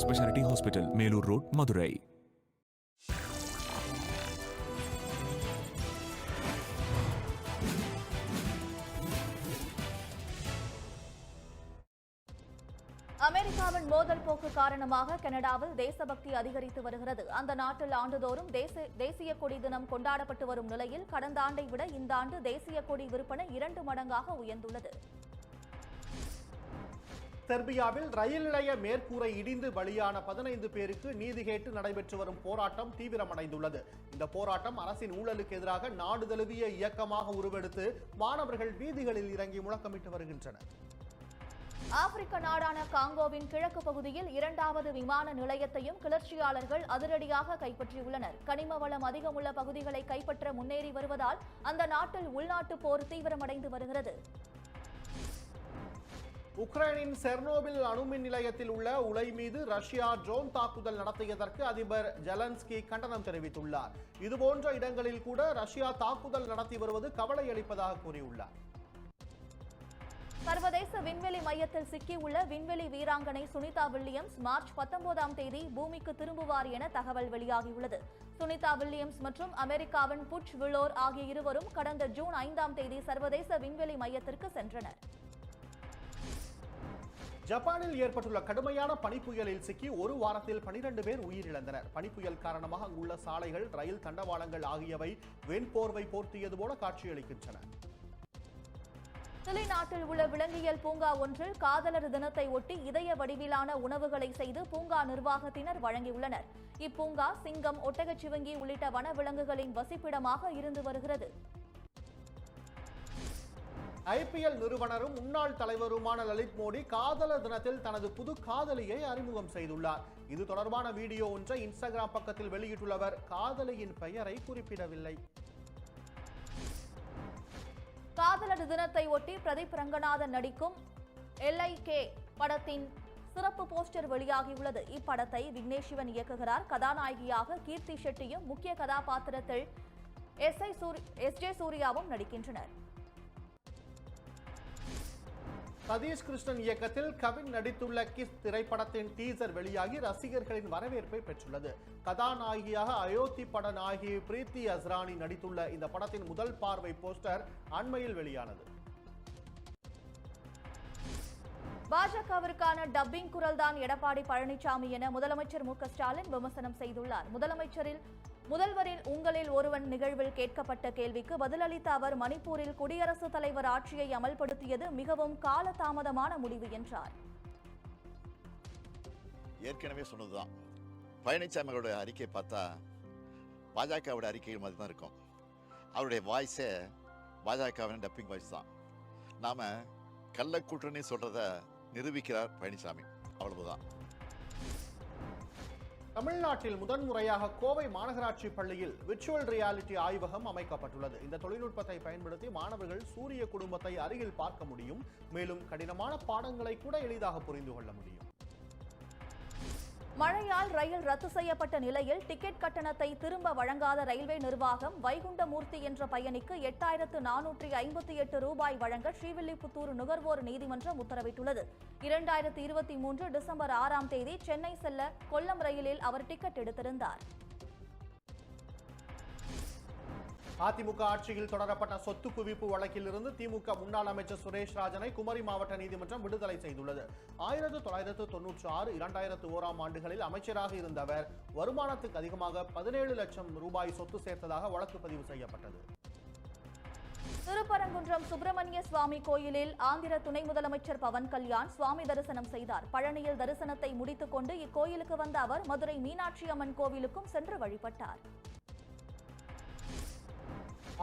Super speciality hospital Melur road Madurai அமெரிக்காவின் மோதல் போக்கு காரணமாக கனடாவில் தேசபக்தி அதிகரித்து வருகிறது. அந்த நாட்டில் ஆண்டுதோறும் தேசிய கொடி தினம் கொண்டாடப்பட்டு வரும் நிலையில் கடந்த ஆண்டை விட இந்த ஆண்டு தேசிய கொடி விற்பனை இரண்டு மடங்காக உயர்ந்துள்ளது. செர்பியாவில் ரயில் நிலைய மேற்கூரை இடிந்து பலியான பதினைந்து பேருக்கு நீதி கேட்டு நடைபெற்று வரும் போராட்டம் தீவிரமடைந்துள்ளது. இந்த போராட்டம் அரசின் ஊழலுக்கு எதிராக நாடு தழுவிய இயக்கமாக உருவெடுத்து மாணவர்கள் வீதிகளில் இறங்கி முழக்கமிட்டு வருகின்றனர். ஆப்பிரிக்க நாடான காங்கோவின் கிழக்கு பகுதியில் இரண்டாவது விமான நிலையத்தையும் கிளர்ச்சியாளர்கள் அதிரடியாக கைப்பற்றியுள்ளனர். கனிம வளம் அதிகமுள்ள பகுதிகளை கைப்பற்ற முன்னேறி வருவதால் அந்த நாட்டில் உள்நாட்டு போர் தீவிரமடைந்து வருகிறது. உக்ரைனின் செர்னோபில் அணுமின் நிலையத்தில் உள்ள உலை மீது ரஷ்யா ட்ரோன் தாக்குதல் நடத்தியதற்கு அதிபர் ஜெலன்ஸ்கி கண்டனம் தெரிவித்துள்ளார். இதுபோன்ற இடங்களில் கூட ரஷ்யா தாக்குதல் நடத்தி வருவது கவலை அளிப்பதாக கூறியுள்ளார். சர்வதேச விண்வெளி மையத்தில் சிக்கியுள்ள விண்வெளி வீராங்கனை சுனிதா வில்லியம்ஸ் மார்ச் பத்தொன்பதாம் தேதி பூமிக்கு திரும்புவார் என தகவல் வெளியாகியுள்ளது. சுனிதா வில்லியம்ஸ் மற்றும் அமெரிக்காவின் புட்ச் வில்லோர் ஆகிய இருவரும் கடந்த ஜூன் ஐந்தாம் தேதி சர்வதேச விண்வெளி மையத்திற்கு சென்றனர். ஜப்பானில் ஏற்பட்டுள்ள கடுமையான பனிப்புயலில் சிக்கி ஒரு வாரத்தில் 12 பேர் உயிரிழந்தனர். பனிப்புயல் காரணமாக அங்குள்ள சாலைகள் ரயில் தண்டவாளங்கள் ஆகியவை வெண்போர்வை போர்த்தியது போல காட்சியளிக்கின்றன. வெளிநாட்டில் நாட்டில் உள்ள விலங்கியல் பூங்கா ஒன்றில் காதலர் தினத்தை ஒட்டி இதய வடிவிலான உணவுகளை செய்து பூங்கா நிர்வாகத்தினர் வழங்கியுள்ளனர். இப்பூங்கா சிங்கம் ஒட்டகச்சிவங்கி உள்ளிட்ட வனவிலங்குகளின் வசிப்பிடமாக இருந்து வருகிறது. ஐபிஎல் நிறுவனரும் முன்னாள் தலைவருமான லலித் மோடி காதலர் தினத்தில் தனது புது காதலியை அறிமுகம் செய்துள்ளார். இது தொடர்பான வீடியோ ஒன்றை இன்ஸ்டாகிராம் பக்கத்தில் வெளியிட்டுள்ளவர். காதலியின் பெயரை குறிப்பிடவில்லை. காதலர் தினத்தை ஒட்டி பிரதீப் ரங்கநாதன் நடிக்கும் எல்ஐகே படத்தின் சிறப்பு போஸ்டர் வெளியாகியுள்ளது. இப்படத்தை விக்னேஷ் சிவன் இயக்குகிறார். கதாநாயகியாக கீர்த்தி ஷெட்டியும் முக்கிய கதாபாத்திரத்தில் S I Soori S J சூர்யாவும் நடிக்கின்றனர். சதீஷ் கிருஷ்ணன் இயக்கத்தில் கவின் நடித்துள்ள கிஸ் திரைப்படத்தின் டீசர் வெளியாகி ரசிகர்களின் வரவேற்பை பெற்றுள்ளது. கதாநாயகியாக அயோத்தி பட நாயகி பிரீத்தி அஸ்ரானி நடித்துள்ள இந்த படத்தின் முதல் பார்வை போஸ்டர் அண்மையில் வெளியானது. பாஜகவிற்கான டப்பிங் குரல்தான் எடப்பாடி பழனிசாமி என முதலமைச்சர் மு ஸ்டாலின் விமர்சனம் செய்துள்ளார். முதலமைச்சரில் முதல்வரில் உங்களில் ஒருவன் நிகழ்வில் கேட்கப்பட்ட கேள்விக்கு பதிலளித்த அவர் மணிப்பூரில் குடியரசுத் தலைவர் ஆட்சியை அமல்படுத்தியது மிகவும் காலதாமதமான முடிவு என்றார். ஏற்கனவே சொன்னதுதான். பழனிசாமி அவருடைய அறிக்கை பார்த்தா பாஜகவோட அறிக்கைகள் மாதிரி தான் இருக்கும். அவருடைய வாய்ஸே பாஜகவின் டப்பிங் வாய்ஸ் தான். நாம் கள்ளக்கூட்டணி சொல்கிறத நிரூபிக்கிறார் பழனிசாமி. அவ்வளவுதான். தமிழ்நாட்டில் முதன்முறையாக கோவை மாநகராட்சி பள்ளியில் விர்ச்சுவல் ரியாலிட்டி ஆய்வகம் அமைக்கப்பட்டுள்ளது. இந்த தொழில்நுட்பத்தை பயன்படுத்தி மாணவர்கள் சூரிய குடும்பத்தை அருகில் பார்க்க முடியும். மேலும் கடினமான பாடங்களை கூட எளிதாக புரிந்து கொள்ள முடியும். மழையால் ரயில் ரத்து செய்யப்பட்ட நிலையில் டிக்கெட் கட்டணத்தை திரும்ப வழங்காத ரயில்வே நிர்வாகம் வைகுண்டமூர்த்தி என்ற பயணிக்கு எட்டாயிரத்து நானூற்றி ஐம்பத்தி எட்டு ரூபாய் வழங்க ஸ்ரீவில்லிபுத்தூர் நுகர்வோர் நீதிமன்றம் உத்தரவிட்டுள்ளது. இரண்டாயிரத்து இருபத்தி மூன்று டிசம்பர் ஆறாம் தேதி சென்னை செல்ல கொல்லம் ரயிலில் அவர் டிக்கெட் எடுத்திருந்தார். அதிமுக ஆட்சியில் தொடரப்பட்ட சொத்து குவிப்பு வழக்கிலிருந்து திமுக முன்னாள் அமைச்சர் சுரேஷ் ராஜனை குமரி மாவட்ட நீதிமன்றம் விடுதலை செய்துள்ளது. ஆயிரத்து தொள்ளாயிரத்து தொன்னூற்றி ஆறு இரண்டாயிரத்து ஓராம் ஆண்டுகளில் அமைச்சராக இருந்த அவர் வருமானத்துக்கு அதிகமாக பதினேழு லட்சம் ரூபாய் சொத்து சேர்த்ததாக வழக்கு பதிவு செய்யப்பட்டது. திருப்பரங்குன்றம் சுப்பிரமணிய சுவாமி கோயிலில் ஆந்திர துணை முதலமைச்சர் பவன் கல்யாண் சுவாமி தரிசனம் செய்தார். பழனியில் தரிசனத்தை முடித்துக் கொண்டு இக்கோயிலுக்கு வந்த அவர் மதுரை மீனாட்சி அம்மன் கோவிலுக்கும் சென்று வழிபட்டார்.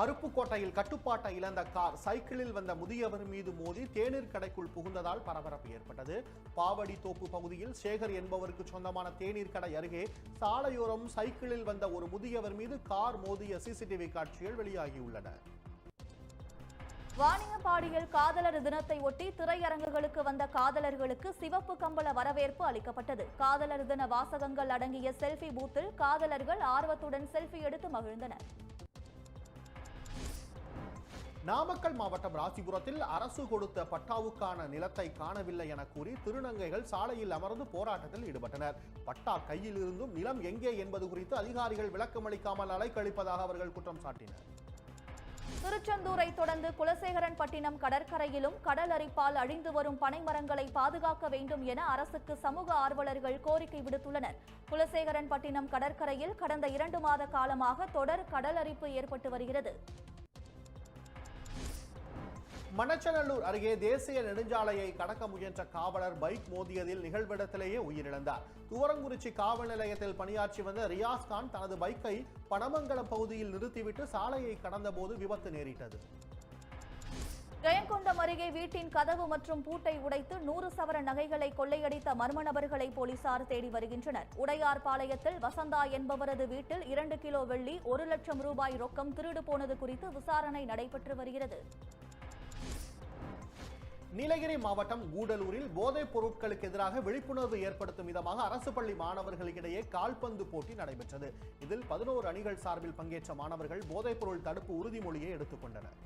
அருப்புக்கோட்டையில் கட்டுப்பாட்டை இழந்த கார் சைக்கிளில் வந்த முதியவர் மீது மோதி தேநீர் கடைக்குள் புகுந்ததால் பரபரப்பு ஏற்பட்டது. பாவடி தோப்பு பகுதியில் சேகர் என்பவருக்கு சொந்தமான தேநீர் கடை அருகே சாலையோரம் சைக்கிளில் வந்த ஒரு முதியவர் மீது கார் மோதிய சிசிடிவி காட்சிகள் வெளியாகியுள்ளன. வாணியம்பாடியில் காதலர் தினத்தை ஒட்டி திரையரங்குகளுக்கு வந்த காதலர்களுக்கு சிவப்பு கம்பள வரவேற்பு அளிக்கப்பட்டது. காதலர் தின வாசகங்கள் அடங்கிய செல்ஃபி பூத்தில் காதலர்கள் ஆர்வத்துடன் செல்ஃபி எடுத்து மகிழ்ந்தனர். நாமக்கல் மாவட்டம் ராசிபுரத்தில் அரசு கொடுத்த பட்டாவுக்கான நிலத்தை காணவில்லை என கூறி திருநங்கைகள் சாலையில் அமர்ந்து போராட்டத்தில் ஈடுபட்டனர். பட்டா கையில் இருந்தும் நிலம் எங்கே என்பது குறித்து அதிகாரிகள் விளக்கமளிக்காமல் அலைக்கழிப்பதாக அவர்கள் குற்றம் சாட்டினர். திருச்செந்தூரை தொடர்ந்து குலசேகரன் பட்டினம் கடற்கரையிலும் கடல் அரிப்பால் அழிந்து வரும் பனைமரங்களை பாதுகாக்க வேண்டும் என அரசுக்கு சமூக ஆர்வலர்கள் கோரிக்கை விடுத்துள்ளனர். குலசேகரன் பட்டினம் கடற்கரையில் கடந்த இரண்டு மாத காலமாக தொடர் கடல் அரிப்பு ஏற்பட்டு வருகிறது. மணச்சநல்லூர் அருகே தேசிய நெடுஞ்சாலையை கடக்க முயன்ற காவலர் பைக் மோதியதில் நிகழ்விடத்திலேயே உயிரிழந்தார். துவரங்குறிச்சி காவல் நிலையத்தில் பணியாற்றி வந்த ரியாஸ் கான் தனது பைக்கை பனமங்கலம் பகுதியில் நிறுத்திவிட்டு சாலையை கடந்தபோது விபத்து நேரிட்டது. ஜெயங்கொண்டம் அருகே வீட்டின் கதவு மற்றும் பூட்டை உடைத்து நூறு சவர நகைகளை கொள்ளையடித்த மர்ம நபர்களை போலீசார் தேடி வருகின்றனர். உடையார் பாளையத்தில் வசந்தா என்பவரது வீட்டில் இரண்டு கிலோ வெள்ளி ஒரு லட்சம் ரூபாய் ரொக்கம் திருடு போனது குறித்து விசாரணை நடைபெற்று வருகிறது. நீலகிரி மாவட்டம் கூடலூரில் போதைப் பொருட்களுக்கு எதிராக விழிப்புணர்வு ஏற்படுத்தும் விதமாக அரசு பள்ளி மாணவர்களுக்கிடையே கால்பந்து போட்டி நடைபெற்றது. இதில் பதினோரு அணிகள் சார்பில் பங்கேற்ற மாணவர்கள் போதைப் பொருள் தடுப்பு உறுதிமொழியை எடுத்துக்கொண்டனர்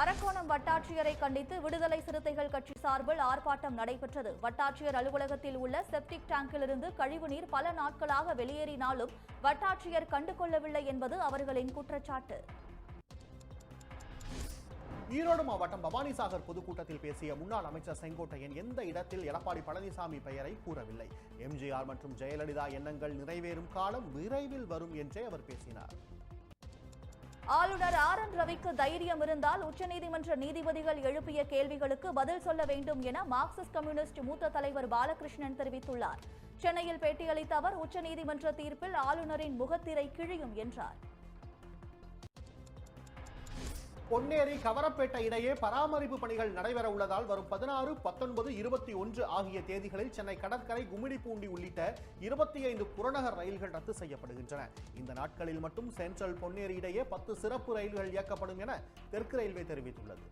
அரக்கோணம் வட்டாட்சியரை கண்டித்து விடுதலை சிறுத்தைகள் கட்சி சார்பில் ஆர்ப்பாட்டம் நடைபெற்றது. வட்டாட்சியர் அலுவலகத்தில் உள்ள செப்டிக் டேங்கிலிருந்து கழிவுநீர் பல நாட்களாக வெளியேறினாலும் வட்டாட்சியர் கண்டுகொள்ளவில்லை என்பது அவர்களின் குற்றச்சாட்டு. ஈரோடு மாவட்டம் பவானிசாகர் பொதுக்கூட்டத்தில் பேசிய முன்னாள் அமைச்சர் செங்கோட்டையன் எந்த இடத்தில் எடப்பாடி பழனிசாமி பெயரை கூறவில்லை? எம்ஜிஆர் மற்றும் ஜெயலலிதா எண்ணங்கள் நிறைவேறும் காலம் விரைவில் வரும் என்றே அவர் பேசினார். ஆளுநர் ஆர் என் ரவிக்கு தைரியம் இருந்தால் உச்சநீதிமன்ற நீதிபதிகள் எழுப்பிய கேள்விகளுக்கு பதில் சொல்ல வேண்டும் என மார்க்சிஸ்ட் கம்யூனிஸ்ட் மூத்த தலைவர் பாலகிருஷ்ணன் தெரிவித்துள்ளார். சென்னையில் பேட்டியளித்த அவர் உச்சநீதிமன்ற தீர்ப்பில் ஆளுநரின் முகத்திரை கிழியும் என்றார். பொன்னேரி கவரப்பேட்டை இடையே பராமரிப்பு பணிகள் நடைபெற உள்ளதால் வரும் பதினாறு பத்தொன்பது இருபத்தி ஒன்று ஆகிய தேதிகளில் சென்னை கடற்கரை கும்மிடிப்பூண்டி உள்ளிட்ட இருபத்தி ஐந்து புறநகர் ரயில்கள் ரத்து செய்யப்படுகின்றன. இந்த நாட்களில் மட்டும் சென்ட்ரல் பொன்னேரி இடையே பத்து சிறப்பு ரயில்கள் இயக்கப்படும் என தெற்கு ரயில்வே தெரிவித்துள்ளது.